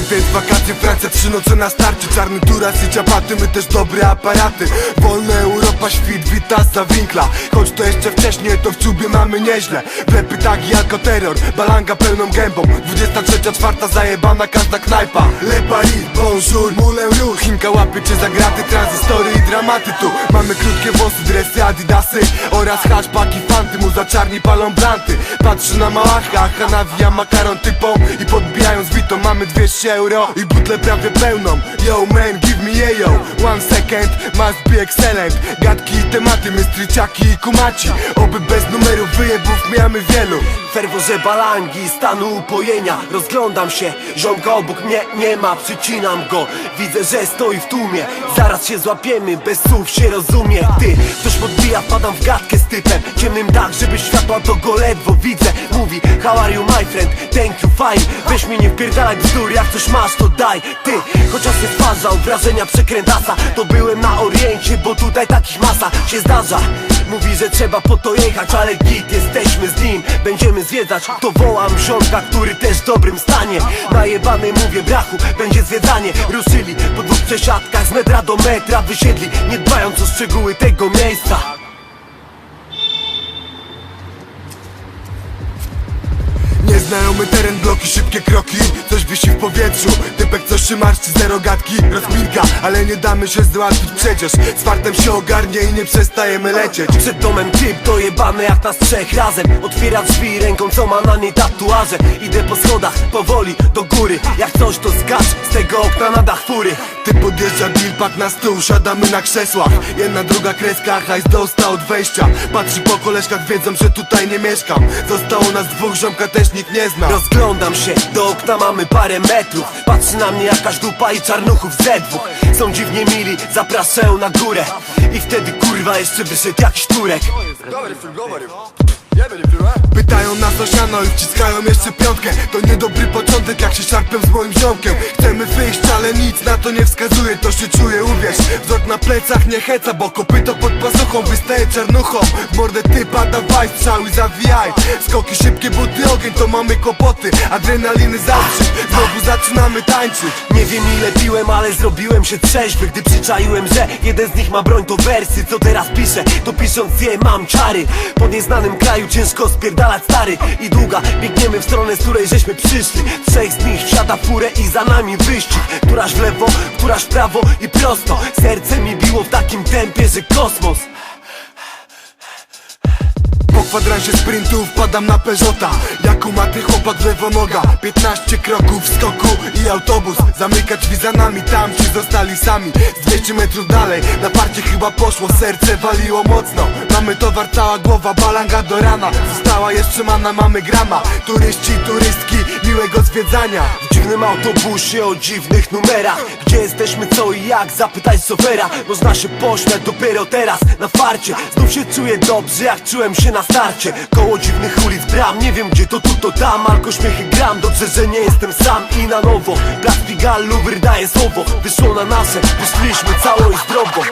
Weekend, wakacje, Francja, trzy noce na starcie. Czarny turas i ciapaty, my też dobre aparaty. Wolna Europa, świt, witasa, winkla. Choć to jeszcze wcześniej, to w czubie mamy nieźle. Wlepy tak jako terror, balanga pełną gębą. 23, czwarta zajebana każda knajpa. Le Paris, bonjour, moulin rouge Chinka łapy czy zagraty, tranzystory i dramaty tu. Mamy krótkie włosy, dresy, adidasy Oraz haszpaki, muza czarni palą blanty Patrzy na małacha, a nawija makaron typą I podbijają zwitą, mamy 200 euro. I butlę prawie pełną. Yo man, give me yo. One second, must be excellent. Gadki i tematy, my stryciaki i kumaci. Oby bez numerów wyjebów miamy wielu. Ferworze balangi, stanu upojenia. Rozglądam się, ziomka obok mnie nie ma. Przycinam go, widzę, że stoi w tłumie. Zaraz się złapiemy, bez słów się rozumie. Ty, ktoś are you my friend, thank you, fine. Weź mi nie wpierdalać bzdur, jak coś masz to daj. Ty, chociaż nie stwarzał wrażenia przekrętasa. To byłem na oriencie, bo tutaj takich masa się zdarza. Mówi, że trzeba po to jechać, ale git, jesteśmy z nim. Będziemy zwiedzać, to wołam ziomka, który też w dobrym stanie. Najebany mówię brachu, będzie zwiedzanie. Ruszyli po dwóch przesiadkach z metra do metra Wysiedli, nie dbając o szczegóły tego miejsca Nieznajomy teren, bloki, szybkie kroki. Coś wisi w powietrzu. Typek coś się marszczy, zero gadki. Rozminka, ale nie damy się załatwić przecież. Z fartem się ogarnie i nie przestajemy lecieć. Przed domem typ dojebany jak nas trzech razem. Otwiera drzwi ręką co ma na niej tatuaże. Idę po schodach powoli do góry. Jak coś to skacz z tego okna na dach fury. Ty podjeżdża dealpak na stół, siadamy na krzesłach. Jedna, druga kreska, hajs dostał od wejścia. Patrzy po koleżkach, wiedzą, że tutaj nie mieszkam. Zostało nas dwóch, ziomka też nikt nie zna. Rozglądam się, do okna mamy parę metrów. Patrzy na mnie jakaś dupa i czarnuchów ze dwóch. Są dziwnie mili, zapraszają na górę. I wtedy kurwa jeszcze wyszedł jakiś turek Pytają nas o siano i wciskają jeszcze piątkę. To niedobry początek, jak się szarpią z moim ziomkiem. Chcemy wyjść, ale nic na to nie wskazuje To się czuje, uwierz. Wzrok na plecach nie heca, bo kopyto pod pazuchą Wystaje czarnuchą. W mordę typa dawaj strzał i zawijaj. Skoki szybkie, buty, ogień, to mamy kłopoty. Adrenaliny zastrzyk, zaczynamy tańczyć. Nie wiem ile piłem, ale zrobiłem się trzeźwy Gdy przyczaiłem, że jeden z nich ma broń to wersy Co teraz piszę, to pisząc je mam czary. Po nieznanym kraju ciężko spierdalać stary. I długa, biegniemy w stronę, z której żeśmy przyszli. Trzech z nich wsiada furę i za nami wyścig. Któraś w lewo, któraś w prawo i prosto. Serce mi biło w takim tempie, że kosmos kwadransie sprintu wpadam na Peugeota Jak umaty chłopak w lewo noga 15 kroków w skoku i autobus. Zamyka drzwi za nami, tam ci zostali sami. Z 200 metrów dalej, na parcie chyba poszło. Serce waliło mocno. Mamy towar, cała głowa, balanga do rana. Została jeszcze mana, mamy grama. Turyści, turystki, miłego zwiedzania. W dziwnym autobusie o dziwnych numerach. Gdzie jesteśmy, co i jak, zapytaj sofera. Można się pośmiać dopiero teraz, na farcie Znów się czuję dobrze, jak czułem się na starcie Koło dziwnych ulic bram, nie wiem gdzie to tu to tam Alko śmiechy gram, dobrze, że nie jestem sam. I na nowo Black Pigal, Louvre daje słowo. Wyszło na nasze, wyszliśmy cało i zdrowo